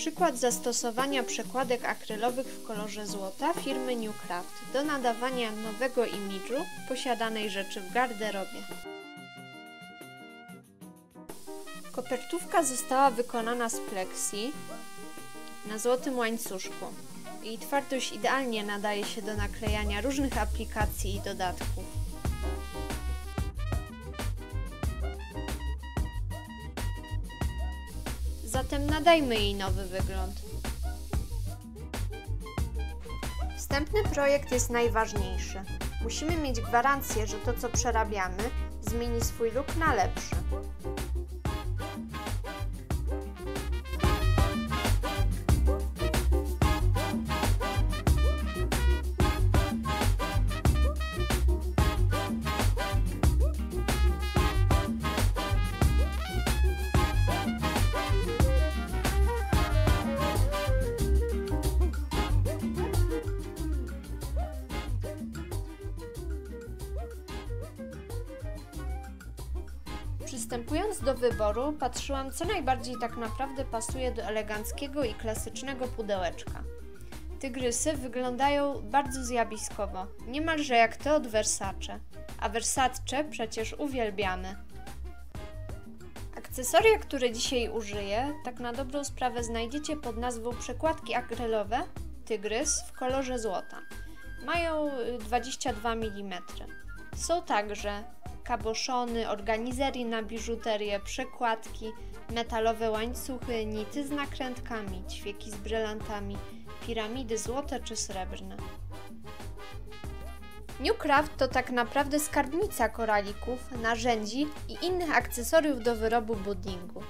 Przykład zastosowania przekładek akrylowych w kolorze złota firmy Newcraft do nadawania nowego imidżu posiadanej rzeczy w garderobie. Kopertówka została wykonana z pleksji na złotym łańcuszku. Jej twardość idealnie nadaje się do naklejania różnych aplikacji i dodatków. Zatem nadajmy jej nowy wygląd. Wstępny projekt jest najważniejszy. Musimy mieć gwarancję, że to co przerabiamy zmieni swój look na lepszy. Przystępując do wyboru, patrzyłam, co najbardziej tak naprawdę pasuje do eleganckiego i klasycznego pudełeczka. Tygrysy wyglądają bardzo zjawiskowo, niemalże jak te od Versace, a Versace przecież uwielbiamy. Akcesoria, które dzisiaj użyję, tak na dobrą sprawę znajdziecie pod nazwą przekładki akrylowe Tygrys w kolorze złota. Mają 22 mm. Są także kaboszony, organizery na biżuterię, przekładki, metalowe łańcuchy, nity z nakrętkami, ćwieki z brylantami, piramidy złote czy srebrne. Newcraft to tak naprawdę skarbnica koralików, narzędzi i innych akcesoriów do wyrobu buddingu.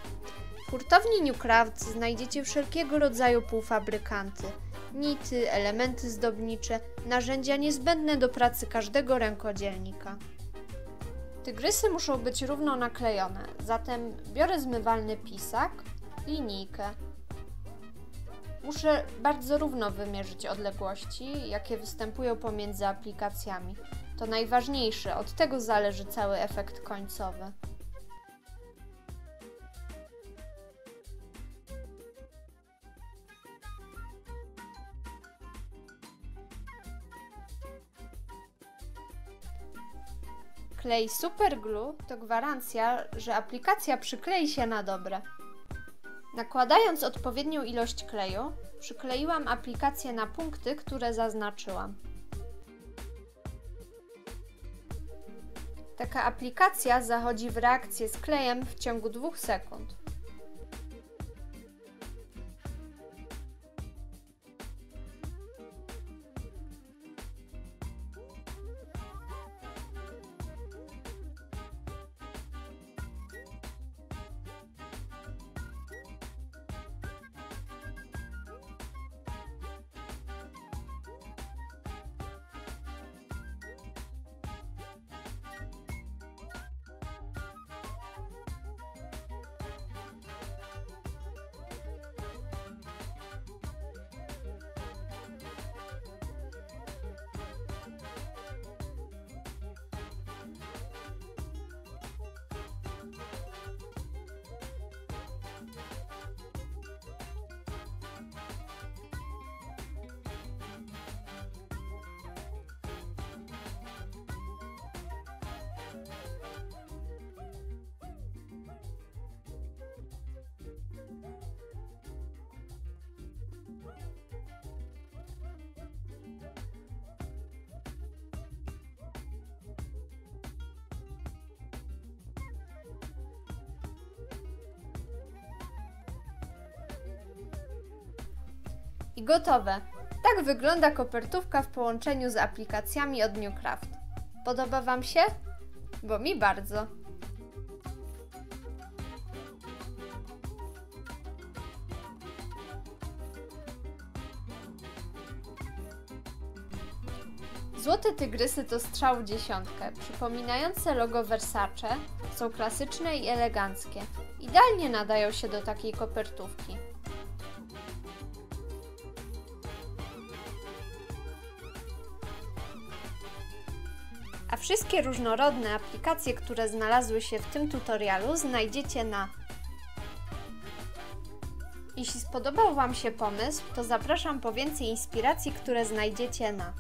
W hurtowni Newcraft znajdziecie wszelkiego rodzaju półfabrykanty, nity, elementy zdobnicze, narzędzia niezbędne do pracy każdego rękodzielnika. Tygrysy muszą być równo naklejone, zatem biorę zmywalny pisak, linijkę. Muszę bardzo równo wymierzyć odległości, jakie występują pomiędzy aplikacjami. To najważniejsze, od tego zależy cały efekt końcowy. Klej Superglue to gwarancja, że aplikacja przyklei się na dobre. Nakładając odpowiednią ilość kleju, przykleiłam aplikację na punkty, które zaznaczyłam. Taka aplikacja zachodzi w reakcję z klejem w ciągu 2 sekund. I gotowe. Tak wygląda kopertówka w połączeniu z aplikacjami od Newcraft. Podoba Wam się? Bo mi bardzo. Złote tygrysy to strzał w dziesiątkę, przypominające logo Versace, są klasyczne i eleganckie. Idealnie nadają się do takiej kopertówki. A wszystkie różnorodne aplikacje, które znalazły się w tym tutorialu znajdziecie na Jeśli spodobał Wam się pomysł, to zapraszam po więcej inspiracji, które znajdziecie na